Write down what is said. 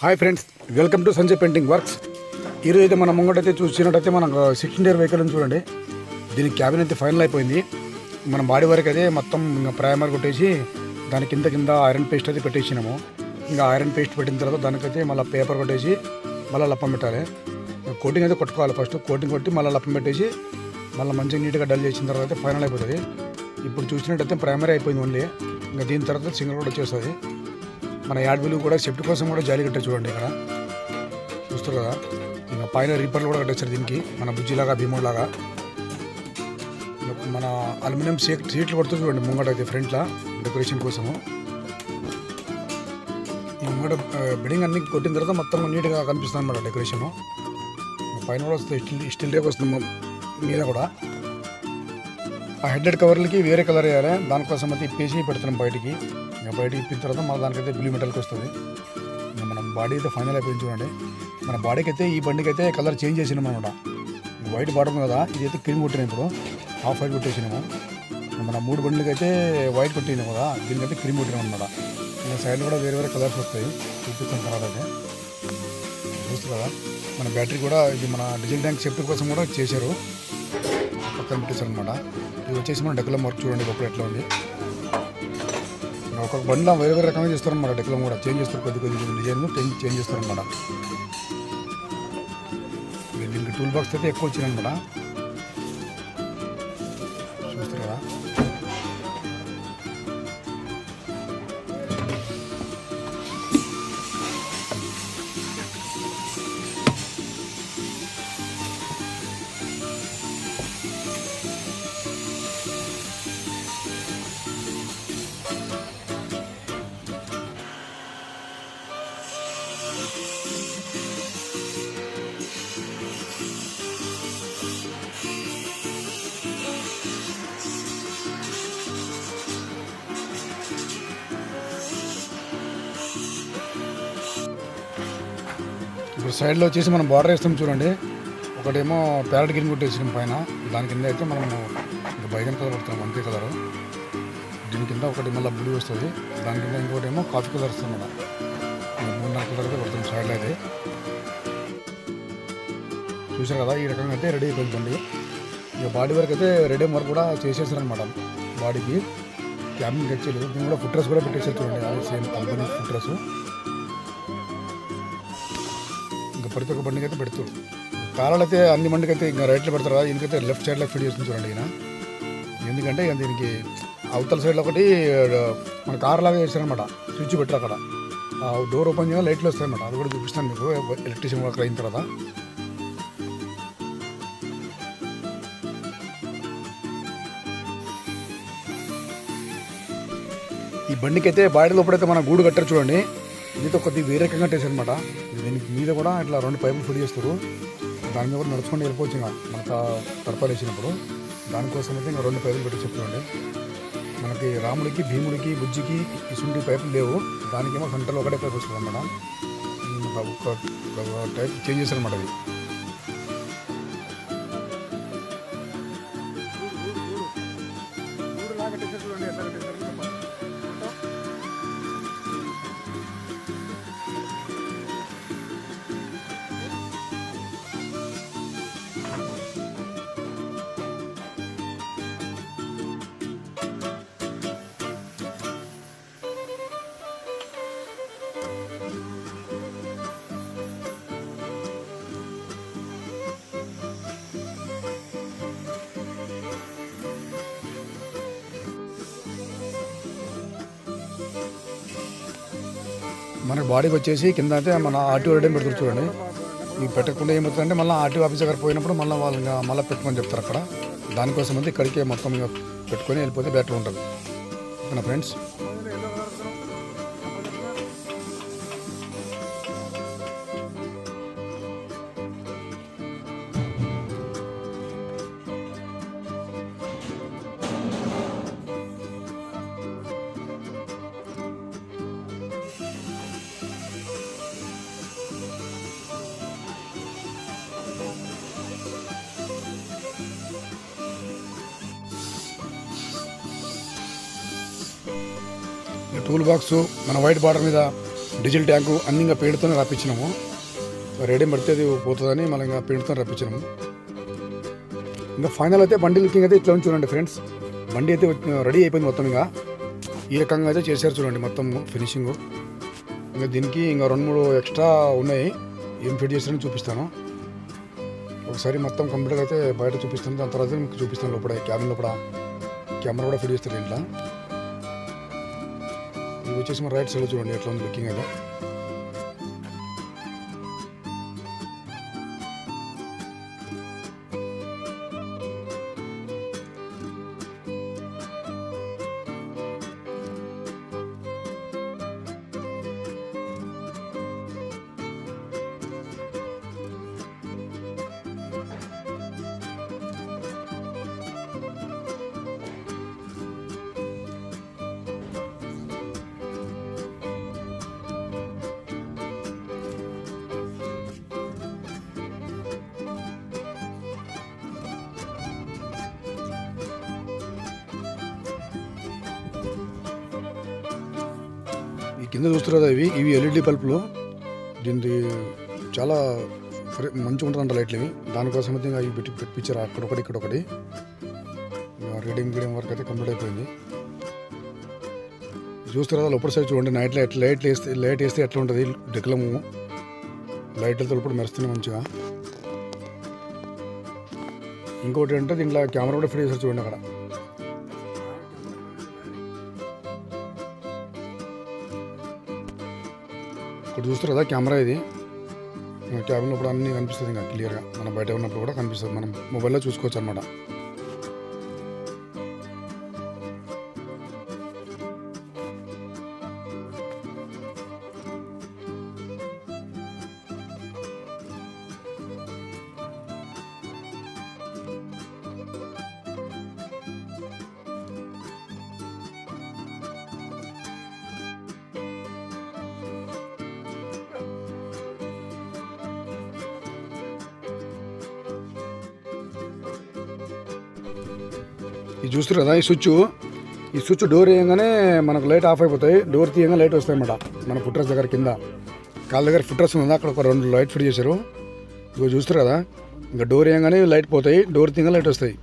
Hi friends welcome to Sanjay painting works. ఈరోజు అయితే మనం ముంగటైతే చూసినట్టయితే మనం సిక్స్టీన్ ఇయర్ వెహికల్ చూడండి. దీని క్యాబిన్ అయితే ఫైనల్ అయిపోయింది. మన బాడీ వరకు అయితే మొత్తం ఇంకా ప్రైమర్ కొట్టేసి దాని కింద కింద ఐరన్ పేస్ట్ అయితే పెట్టేసినాము. ఇంకా ఐరన్ పేస్ట్ పెట్టిన తర్వాత దానికైతే మళ్ళీ పేపర్ కొట్టేసి మళ్ళీ లప్పం పెట్టాలి. కోటింగ్ అయితే కొట్టుకోవాలి ఫస్ట్ కోటింగ్ కొట్టి మళ్ళీ లప్పం పెట్టేసి మళ్ళీ మంచిగా నీట్గా డల్ చేసిన తర్వాత అయితే ఫైనల్ అయిపోతుంది. ఇప్పుడు చూసినట్టయితే ప్రైమరీ అయిపోయింది ఓన్లీ ఇంకా దీని తర్వాత సింగిల్ కూడా వచ్చేస్తుంది. మన యాడ్ బిల్లు కూడా సెఫ్టీ కోసం కూడా జాలి కట్టారు చూడండి ఇక్కడ. చూస్తారు కదా ఇంకా పైన రీపర్లు కూడా కట్టేస్తారు దీనికి. మన బుజ్జిలాగా భీములాగా మన అల్యూమినియం సీట్ సీట్లు కొడుతుంది చూడండి ముంగట అయితే ఫ్రంట్లో డెకరేషన్ కోసము. ఈ ముంగట బిల్డింగ్ అన్ని కొట్టిన తర్వాత మొత్తం నీట్గా కనిపిస్తుంది అనమాట డెకరేషన్. పైన కూడా వస్తుంది స్టిల్ స్టిల్ రేపు వస్తుంది మీద కూడా. ఆ హెడ్లెట్ కవర్లకి వేరే కలర్ వేయాలి. దానికోసం అయితే ఇప్పేసి పెడుతున్నాం బయటికి. ఇంకా బయటికి ఇప్పిన తర్వాత మళ్ళీ దానికైతే బ్లూ మెటల్కి వస్తుంది. మనం బాడీ అయితే ఫైనల్ అయిపోయింది చూడండి. మన బాడీకి అయితే ఈ బండికి అయితే కలర్ చేంజ్ చేసినాం అనమాట వైట్ బాటం కదా ఇది అయితే క్రీమ్ కొట్టినాం ఇప్పుడు. హాఫ్ వైట్ కొట్టేసినాము. మన మూడు బండ్లకి అయితే వైట్ కొట్టినాం కదా దీనికైతే క్రీమ్ కొట్టినాం అనమాట ఇంకా సైడ్ కూడా వేరే వేరే కలర్స్ వస్తాయి. చూపిస్తాం తర్వాత అయితే. చూస్తుంది కదా మన బ్యాటరీ కూడా ఇది మన డీజిల్ ట్యాంక్ సేఫ్టీ కోసం కూడా చేశారు. పక్కన పెట్టేశారు అనమాట ఇది వచ్చేసి మన డెక్కలం వర్క్ చూడండి ఒకప్పుడు ఎట్లా ఉంది. ఒక్కొక్క బండ్లో వేరే వేరే రకంగా చేస్తారనమాట డెక్కలం కూడా. చేంజ్ చేస్తారు కొద్ది కొద్ది డిజైన్ చేంజ్ చేస్తారు దీనికి టూల్ బాక్స్ అయితే ఎక్కువ వచ్చింది ఇప్పుడు సైడ్లో వచ్చేసి మనం బార్డర్ వేస్తాం చూడండి. ఒకటేమో ప్యారెట్ గిన్ కొట్టేసినాం పైన. దాని కింద అయితే మనం ఇంకా బైగన్ కలర్ కొడుతున్నాం అంతే కలర్. దీని కింద ఒకటి మళ్ళీ బ్లూ వస్తుంది. దాని కింద ఇంకోటి ఏమో కాఫీ కలర్ వస్తుంది మన మూడు నాలుగు కలర్ అయితే కొడుతుంది సైడ్లో అయితే. చూసారు కదా ఈ రకంగా అయితే రెడీ అయిపోయింది ఇక బాడీ వరకు అయితే రెడీ వర్క్ కూడా చేసేసారనమాట బాడీకి. క్యాబిన్ తెచ్చలేదు దీని కూడా ఫుట్రెస్ కూడా పెట్టేసారు చూడండి. సేమ్ కంపెనీ ఫుట్ డ్రెస్ ప్రతి ఒక్క బండికి అయితే పెడుతారు తాళాలు అయితే అన్ని బండికి అయితే ఇంకా రైట్లో పెడతారు ఎందుకైతే లెఫ్ట్ సైడ్లో ఫీడ్ చేస్తుంది చూడండి ఈయన. ఎందుకంటే ఇక దీనికి అవతల సైడ్లో ఒకటి మన కార్ లాగా చేస్తారనమాట స్విచ్ పెట్టారు అక్కడ. డోర్ ఓపెన్ చేయాలి లైట్లు వస్తాయన్నమాట అది కూడా చూపిస్తాను మీకు ఎలక్ట్రీషియన్ వర్క్ అయిన తర్వాత. ఈ బండికి అయితే బాడీ లోపలైతే మన గూడు కట్టారు చూడండి. ఇదితో కొద్ది వేరే రకంగా టేస్ట్ అనమాట దీనికి మీద కూడా ఇట్లా రెండు పైపులు ఫిట్ చేస్తారు. దాని మీద కూడా నడుచుకొని వెళ్ళిపోవచ్చు ఇంకా మన తడపాలు వేసినప్పుడు. దానికోసం అయితే ఇంకా రెండు పైపులు పెట్టి చెప్తుండే మనకి రాముడికి భీముడికి బుజ్జికి ఇసుంటి పైపులు లేవు. దానికేమో సెంటర్లో ఒకటే పైపు వస్తుంది అనమాట ఒక టైప్ చేంజ్ చేశారనమాట అది మన బాడీకి వచ్చేసి కింద అయితే మన ఆర్టీఓ రెడీ పెడతారు చూడండి. ఇవి పెట్టకుండా ఏమవుతుందంటే మళ్ళీ ఆర్టీఓ ఆఫీస్ దగ్గర పోయినప్పుడు మళ్ళీ వాళ్ళు మళ్ళీ పెట్టుకొని చెప్తారు అక్కడ. దానికోసం అయితే ఇక్కడికే మొత్తం పెట్టుకొని వెళ్ళిపోతే బెటర్ ఉంటుంది. ఓకేనా ఫ్రెండ్స్ టూల్ బాక్స్ మన వైట్ బార్డర్ మీద డీజిల్ ట్యాంకు అన్ని ఇంకా పెయింట్తోనే రప్పించినాము రెడీ పడితే అది పోతుందని మనం ఇంకా పెయింట్తో రప్పించినాము ఇంకా ఫైనల్ అయితే బండి లుకింగ్ అయితే ఇట్లా చూడండి ఫ్రెండ్స్. బండి అయితే రెడీ అయిపోయింది మొత్తం ఇంకా. ఈ రకంగా అయితే చేశారు చూడండి మొత్తం ఫినిషింగ్. ఇంకా దీనికి ఇంకా రెండు మూడు ఎక్స్ట్రా ఉన్నాయి. ఏం ఫిట్ చేశారని చూపిస్తాను. ఒకసారి మొత్తం కంప్లీట్గా అయితే బయట చూపిస్తాను. దాని తర్వాత మీకు చూపిస్తాను లోపల క్యాబిన్ లోపల. కెమెరా కూడా ఫిట్ చేస్తారు ఇంట్లో ఇది వచ్చేసి మన రైట్ సైడ్ చూడండి ఎట్లా ఉంది లుకింగ్ అదే కింద చూస్తారు కదా ఇవి ఇవి ఎల్ఈడి బల్బులు. దీనికి చాలా ఫ్రె- మంచిగా ఉంటుందంట లైట్లు ఇవి. దానికోసం అయితే ఇంకా ఇవి పెట్టి పెట్టించారు. అక్కడ ఒకటి ఇక్కడ ఒకటి. రీడింగ్ గీడింగ్ వర్క్ అయితే కంప్లీట్ అయిపోయింది. ఇది చూస్తారు కదా లోపల సైడ్ చూడండి. నైట్ లైట్ లైట్ వేస్తే లైట్ వేస్తే ఎట్లా ఉంటుంది? డెక్లము. లైట్లతో ఇప్పుడు మెరుస్తున్నాయి మంచిగా. ఇంకోటి అంటే దీంట్లో కెమెరా కూడా ఫ్రీ చేస్తారు చూడండి అక్కడ. ఇక్కడ చూస్తారు కదా కెమెరా ఇది. మన ఇప్పుడు కూడా అన్నీ కనిపిస్తుంది ఇంకా క్లియర్గా మనం బయట ఉన్నప్పుడు కూడా కనిపిస్తుంది. మనం మొబైల్లో చూసుకోవచ్చు అనమాట ఇది చూస్తారు కదా ఈ స్విచ్. ఈ స్విచ్ డోర్ వేయగానే మనకు లైట్ ఆఫ్ అయిపోతాయి. డోర్ తీయగా లైట్ వస్తాయి అన్నమాట మన ఫుట్రస్ దగ్గర కింద. కాళ్ళ దగ్గర ఫుట్రస్ ఉంది? అక్కడ ఒక రెండు లైట్ ఫిట్ చేశారు. ఇగో చూస్తారు కదా ఇంకా డోర్ వేయగానే లైట్ పోతాయి. డోర్ తీయగా లైట్ వస్తాయి.